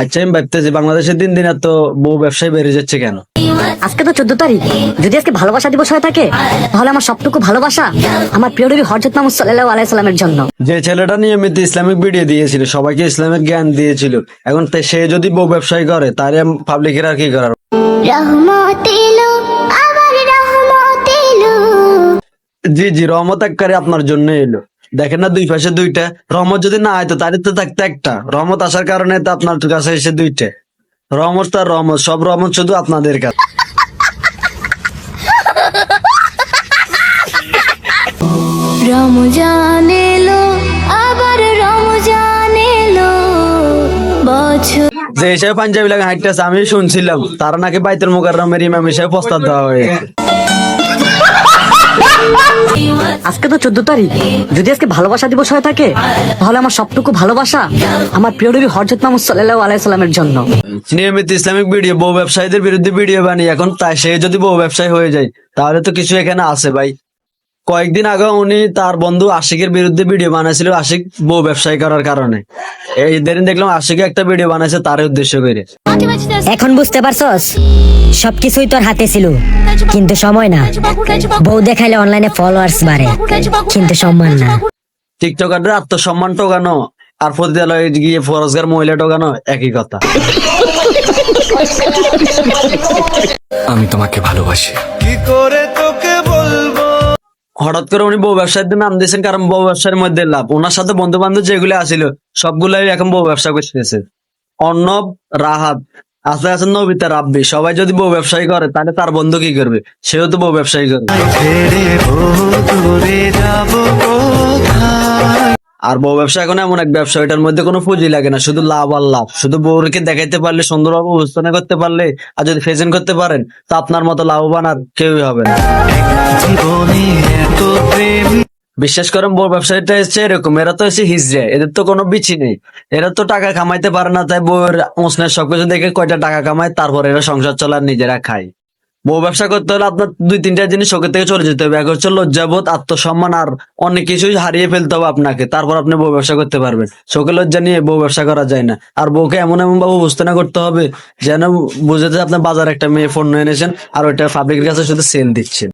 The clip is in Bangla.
আচ্ছা আমি ভাবতেছি বাংলাদেশের দিন দিন এত বউ ব্যবসায় বেড়ে যাচ্ছে কেন? আজকে তো চোদ্দ তারিখ। যদি আজকে ভালোবাসা দিবস হয়ে থাকে তাহলে আমার সবটুকু ভালোবাসা আমার প্রিয় নবী হরজত মাহমুদ সাল্লাহ আলাইসাল্লামের জন্য। যে ছেলেটা নিয়মিত ইসলামিক ভিডিও দিয়েছিল সবাইকে ইসলামিক জ্ঞান দিয়েছিল এখন সে যদি বউ ব্যবসায়ী করে তাহলে পাবলিকের আর কি করার? রহমত এলো আবার রহমত এলো। জি জি রহমত এককারে আপনার জন্য এলো। দেখেন না দুই পাশে দুইটা। রহমত যদি না আয়তো তাহলে তো থাকতে একটা। রহমত আসার কারণে তো আপনার কাছে এসে দুইটা। রহমত তার রহমত সব রহমত শুধু আপনাদের কাছে। রমজান এলো আবার রমজান এলো বছর যে হিসাবে পাঞ্জাবি লাগা হাইটতেছে আমি শুনছিলাম। তারা নাকি বাইতুল মুকাররমের ইমাম হিসাবে প্রস্তাব দেওয়া হয়েছে। আজকে তো চোদ্দ তারিখ। যদি আজকে ভালোবাসা দিবস হয়ে থাকে, তাহলে আমার সবটুকু ভালোবাসা আমার প্রিয় রবি হরজত মাহমুদ সাল্লাহ আলাইসাল্লামের জন্য। নিয়মিত ইসলামিক ভিডিও, বউ ব্যবসায়ীদের বিরুদ্ধে ভিডিও বানিয়ে, এখন তাই সে যদি বউ ব্যবসায়ী হয়ে যায়, তাহলে তো কিছু এখানে আছে ভাই। কয়েকদিন আগে উনি তার বন্ধু আশিকের বিরুদ্ধে ভিডিও বানাইছিল আশিক বউ ব্যবসায়ী করার কারণে। এই দিন দেখলাম আশিকে একটা ভিডিও বানাইছে তার উদ্দেশ্য করে। এখন বুঝতে পারছস? সবকিছুই তোর হাতে ছিল। কিন্তু সময় না। বউ দেখাইলে অনলাইনে ফলোয়ার্স বাড়ে। কিন্তু সম্মান না। টিকটকারদের আত্মসম্মান টোকানো আর পতিতালয়ে গিয়ে ফরজগার মহিলা টোকানো একই কথা। আমি তোমাকে ভালোবাসি। হঠাৎ করে উনি বউ ব্যবসার নাম দিয়েছেন, কারণ বউ ব্যবসার মধ্যে লাভ। ওনার সাথে বন্ধু বান্ধব যেগুলো আসিল সবগুলাই এখন বউ ব্যবসা করতেছে। অর্ণব রাহাত আস্তে আস্তে নবিতা, রাব্বি। সবাই যদি বউ ব্যবসায়ী করে, তাহলে তার বন্ধু কি করবে? সেও তো বউ ব্যবসায়ী করবে। আর বউ ব্যবসা এখন এমন এক ব্যবসা এটার মধ্যে কোনো পুঁজি লাগে না, শুধু লাভ আর লাভ। শুধু বউকে দেখাইতে পারলে সুন্দরভাবে উপস্থাপনা করতে পারলে, আর যদি প্রেজেন্ট করতে পারেন, তো আপনার মতো লাভবান আর কেউই হবে না। বিশ্বাস করেন, বউ ব্যবসায়ীটা হচ্ছে এরকম, এরা তো হচ্ছে হিজড়ে, এদের তো কোনো বিচি নেই। এরা তো টাকা কামাইতে পারে না, তাই বউয়ের মোসনের সবকিছু দেখে কয়টা টাকা কামায়, তারপর এরা সংসার চলার নিজেরা খায়। বউ ব্যবসা করতে হলে আপনার দুই তিনটা জিনিস শোকের থেকে চলে যেতে হবে। এক হচ্ছে লজ্জাবোধ, আত্মসম্মান আর অনেক কিছুই হারিয়ে ফেলতে হবে আপনাকে। তারপর আপনি বউ ব্যবসা করতে পারবেন। শোকে লজ্জা নিয়ে বউ ব্যবসা করা যায় না। আর বউকে এমন এমন ভাবে না করতে হবে যেন বুঝেতে আপনার বাজার একটা মেয়ে ফোন নিয়ে এনেছেন আর ওইটা পাবলিকের কাছে শুধু সেল দিচ্ছেন।